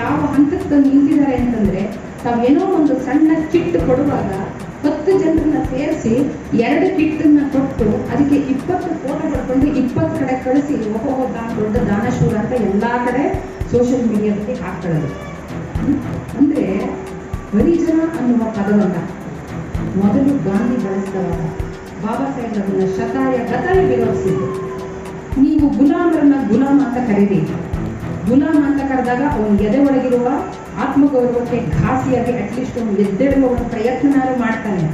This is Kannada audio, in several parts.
ಯಾವ ಹಂತಕ್ಕೆ ತಂದು ನಿಂತಿದ್ದಾರೆ ಅಂತಂದ್ರೆ ತಾವೇನೋ ಒಂದು ಸಣ್ಣ ಕಿಟ್ ಕೊಡುವಾಗ ಹತ್ತು ಜನರನ್ನ ಸೇರಿಸಿ ಎರಡು ಕಿಟ್ಟನ್ನ ಕೊಟ್ಟು ಅದಕ್ಕೆ ಇಪ್ಪತ್ತು ಫೋಟೋ ಪಡ್ಕೊಂಡು ಇಪ್ಪತ್ತು ಕಡೆ ಕಳಿಸಿ, ಓಹೋ ದಾನ ದೊಡ್ಡ ದಾನಶೂರ ಅಂತ ಎಲ್ಲಾ ಕಡೆ ಸೋಷಿಯಲ್ ಮೀಡಿಯಾದಲ್ಲಿ ಹಾಕೊಳ್ಳೋದು ಅಂದ್ರೆ ಹರಿಜನ ಅನ್ನುವ ಪದವನ್ನ ಮೊದಲು ಗಾಂಧಿ ಬಳಸಿದವಾಗ ಬಾಬಾ ಸಾಹೇಬ್ ಅದನ್ನ ಶತಾಯ ಗತಾಯ ವಿರೋಧಿಸಿದ್ರು. ನೀವು ಗುಲಾಮರನ್ನ ಗುಲಾಮ ಅಂತ ಕರೀರಿ. ಗುಲಾಮ ಅಂತ ಕರೆದಾಗ ಅವನ ಎದೆ ಒಳಗಿರುವ ಆತ್ಮಗೌರವಕ್ಕೆ ಘಾಸಿಯಾಗಿ ಅಟ್ಲೀಸ್ಟ್ ಅವನು ಎದ್ದೇಳುವ ಒಂದು ಪ್ರಯತ್ನನಾರು ಮಾಡ್ತಾನೆ.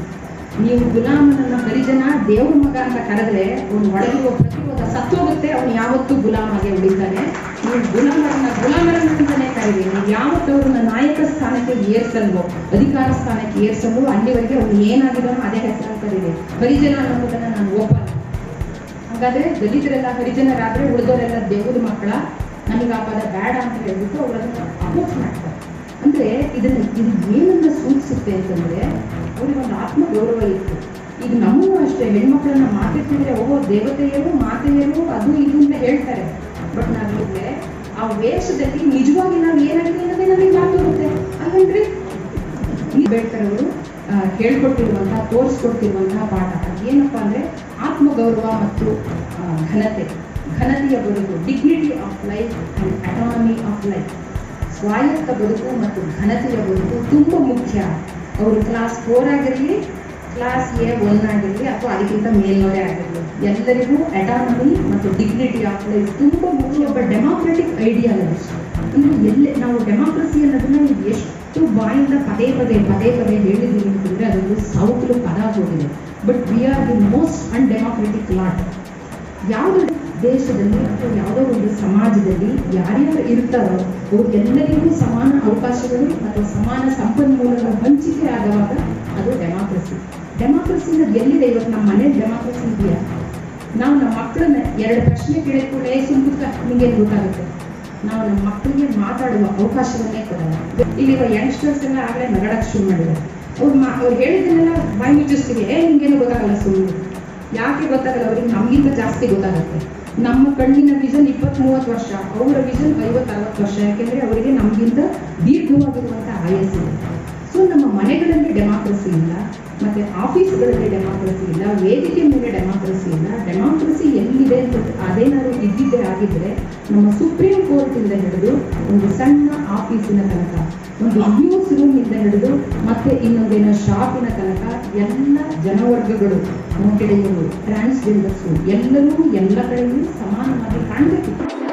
ನೀವು ಗುಲಾಮನನ್ನ ಪರಿಜನ ದೇವ್ರ ಮಗ ಅಂತ ಕರೆದ್ರೆ ಅವನು ಒಳಗಿರುವ ಪ್ರತಿರೋಧ ಸತ್ತೋಗುತ್ತೆ, ಅವನು ಯಾವತ್ತೂ ಗುಲಾಮಾಗೆ ಉಳಿತಾನೆ. ನೀವು ಗುಲಾಮರನ್ನ ಗುಲಾಮರನ್ನ ಅಂತಾನೆ ಕರೀರಿ. ನೀವು ಯಾವತ್ತು ಅವ್ರನ್ನ ನಾಯಕ ಸ್ಥಾನಕ್ಕೆ ಏರ್ಸಲ್ವೋ, ಅಧಿಕಾರ ಸ್ಥಾನಕ್ಕೆ ಏರ್ಸಲ್ವೋ, ಅಲ್ಲಿವರೆಗೆ ಅವನು ಏನಾಗಿದ್ದಾನೋ ಅದೇ ಹೆಸರು ಕರೀರಿ. ಹರಿಜನ ಅನ್ನೋದನ್ನ ನಾನು ಓಪನ್ ಹಾಗಾದ್ರೆ ದಲಿತರೆಲ್ಲ ಹರಿಜನರಾದ್ರೆ ಉಳಿದವರೆಲ್ಲ ದೇವರ ಮಕ್ಕಳ ನಮಗೆ ಆ ಪದ ಬೇಡ ಅಂತ ಹೇಳ್ಬಿಟ್ಟು ಅವರನ್ನು ಅಪೋಸ್ ಮಾಡ್ತಾರೆ. ಅಂದ್ರೆ ಇದನ್ನ ಇದು ಏನನ್ನ ಸೂಚಿಸುತ್ತೆ ಅಂತಂದ್ರೆ ಅವ್ರಿಗೆ ಒಂದು ಆತ್ಮ ಗೌರವ ಇತ್ತು. ಈಗ ನಮಗೂ ಅಷ್ಟೇ ಹೆಣ್ಮಕ್ಳನ್ನ ಮಾತಾಡ್ತಿದ್ರೆ ಓ ದೇವತೆಯರು ಮಾತೆಯರು ಅದು ಇದು ಅಂತ ಹೇಳ್ತಾರೆ. ಬಟ್ ನಾವಿದ್ರೆ ಆ ವೇಷದಲ್ಲಿ ನಿಜವಾಗಿ ನಾವು ಏನಾಗಿದೆ ಅನ್ನೋದೇ ನಮಗೆ ಮಾತಾಡುತ್ತೆ ಅವರು ಆ, ಹೇಳ್ಕೊಟ್ಟಿರುವಂತಹ ತೋರಿಸ್ಕೊಟ್ಟಿರುವಂತಹ ಪಾಠ. ಏನಪ್ಪಾ ಅಂದ್ರೆ ಆತ್ಮಗೌರವ ಮತ್ತು ಘನತೆ. ಘನತೆಯ ಬದುಕು dignity of life and autonomy of life ಸ್ವಾಯತ್ತ ಬದುಕು ಮತ್ತು ಘನತೆಯ ಬದುಕು ತುಂಬ ಮುಖ್ಯ. ಅವರು ಕ್ಲಾಸ್ ಫೋರ್ ಆಗಿರಲಿ ಕ್ಲಾಸ್ ಎ ಒನ್ ಆಗಿರಲಿ ಅಥವಾ ಅದಕ್ಕಿಂತ ಮೇಲ್ನೋರೇ ಆಗಿರಲಿ. ಎಲ್ಲರಿಗೂ ಅಟಾನಮಿ ಮತ್ತು ಡಿಗ್ನಿಟಿ ಆಫ್ ಲೈಫ್ ತುಂಬ ಮುಖ್ಯ ಒಬ್ಬ ಡೆಮಾಕ್ರೆಟಿಕ್ ಐಡಿಯಾಲಜಿಸ್ಟ್ ಅಂದ್ರೆ ಎಲ್ಲೇ ನಾವು ಡೆಮಾಕ್ರಸಿ ಅನ್ನೋದನ್ನ ನೀವು ಎಷ್ಟು ಬಾಯಿಂದ ಪದೇ ಪದೇ ಪದೇ ಪದೇ ಹೇಳಿದ್ದೀವಿ ಅಂತಂದರೆ ಅದೊಂದು ಸೌತ್ಲು ಪದ ಹೋಗಿದೆ but we are the most undemocratic lot ಯಾವುದೇ ದೇಶದಲ್ಲಿ ಅಥವಾ ಯಾವುದೋ ಒಂದು ಸಮಾಜದಲ್ಲಿ ಯಾರ್ಯಾರು ಇರ್ತಾರೋ ಅವ್ರಿಗೆಲ್ಲರಿಗೂ ಸಮಾನ ಅವಕಾಶಗಳು ಅಥವಾ ಸಮಾನ ಸಂಪನ್ಮೂಲಗಳ ಹಂಚಿಕೆ ಆಗುವಾಗ ಅದು ಡೆಮಾಕ್ರಸಿ. ಡೆಮಾಕ್ರಸಿ ಅನ್ನೋದು ಎಲ್ಲಿದೆ ಇವತ್ತು ನಮ್ಮ ಮನೆ ಡೆಮಾಕ್ರಸಿ ಇದೆಯಾ? ನಾವು ನಮ್ಮ ಮಕ್ಕಳನ್ನ ಎರಡು ಪ್ರಶ್ನೆ ಕೇಳಿದ ಕೂಡಲೇ ಸುಮ್ಮಕ ನಿಮಗೆ ಗೊತ್ತಾಗುತ್ತೆ. ನಾವು ನಮ್ಮ ಮಕ್ಕಳಿಗೆ ಮಾತಾಡುವ ಅವಕಾಶವನ್ನೇ ಕೊಡಲ್ಲ. ಇಲ್ಲಿರುವ ಯಂಗ್ಸ್ಟರ್ಸ್ ಎಲ್ಲ ಆಗಲೇ ನಗಡಕ್ಕೆ ಶುರು ಮಾಡಿದ್ದಾರೆ. ಅವ್ರು ಮಾ ಅವ್ರು ಹೇಳಿದ್ದನ್ನೆಲ್ಲ ಬಾಯಿ ಮುಚ್ಚಿಸ್ತೀವಿ. ಏ, ನಿಮ್ಗೇನು ಗೊತ್ತಾಗಲ್ಲ ಸುಳ್ಳು ಯಾಕೆ ಗೊತ್ತಾಗಲ್ಲ? ಅವ್ರಿಗೆ ನಮಗಿಂತ ಜಾಸ್ತಿ ಗೊತ್ತಾಗುತ್ತೆ. ನಮ್ಮ ಕಣ್ಣಿನ ವಿಷನ್ ಇಪ್ಪತ್ತ್ ಮೂವತ್ತು ವರ್ಷ, ಅವರ ವಿಷನ್ ಐವತ್ತು ಅರವತ್ತು ವರ್ಷ. ಯಾಕೆಂದ್ರೆ ಅವರಿಗೆ ನಮಗಿಂತ ದೀರ್ಘವಾಗಿರುವಂಥ ಆಯಸ್ಸಿದೆ ಸೊ ನಮ್ಮ ಮನೆಗಳಲ್ಲಿ ಡೆಮಾಕ್ರಸಿ ಇಲ್ಲ, ಮತ್ತೆ ಆಫೀಸ್ಗಳಲ್ಲಿ ಡೆಮಾಕ್ರಸಿ ಇಲ್ಲ, ವೇದಿಕೆ ಮೇಲೆ ಡೆಮಾಕ್ರಸಿ ಇಲ್ಲ. ಡೆಮಾಕ್ರಸಿ ಎಲ್ಲಿದೆ ಅಂತ ಅದೇನಾದ್ರು ಇದ್ದಿದ್ದೇ ಆಗಿದ್ರೆ, ನಮ್ಮ ಸುಪ್ರೀಂ ಕೋರ್ಟಿಂದ ಹಿಡಿದು ಒಂದು ಸಣ್ಣ ಆಫೀಸಿನ ತನಕ ಒಂದು ನ್ಯೂಸ್ ರೂಮ್ ಇಂದ ಹಿಡಿದು ಮತ್ತೆ ಇನ್ನೊಂದೇನೋ ಶಾಪಿನ ತನಕ ಎಲ್ಲ ಜನವರ್ಗಗಳು ಮಹಿಳೆಯರು ಟ್ರಾನ್ಸ್ಜೆಂಡರ್ಸು ಎಲ್ಲರೂ ಎಲ್ಲ ಕಡೆಯೂ ಸಮಾನವಾಗಿ ಕಾಣಬೇಕಿತ್ತು